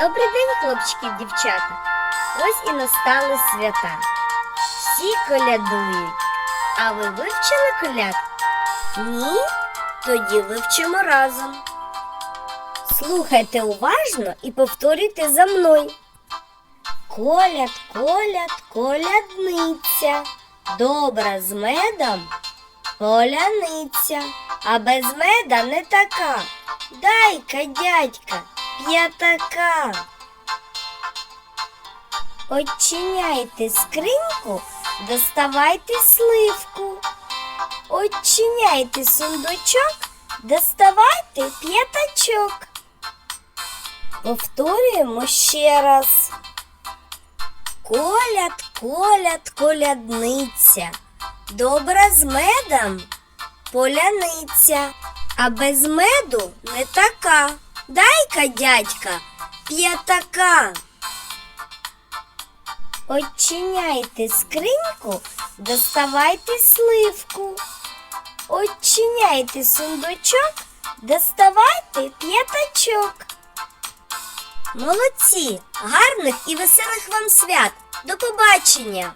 Добрий день, хлопчики і дівчата. Ось і настали свята. Всі колядують. А ви вивчили коляд? Ні? Тоді вивчимо разом. Слухайте уважно і повторюйте за мною. Коляд, коляд, колядниця. Добра з медом поляниця, а без меда не така. Дай-ка, дядька, п'ятака. Очиняйте скриньку, доставайте сливку. Очиняйте сундучок, доставайте п'ятачок. Повторюємо ще раз. Коляд, коляд, колядниця. Добра з медом поляниця, а без меду не така. Дай-ка, дядька, п'ятака. Очиняйте скриньку, доставайте сливку. Очиняйте сундучок, доставайте п'ятачок. Молодці! Гарних і веселих вам свят! До побачення!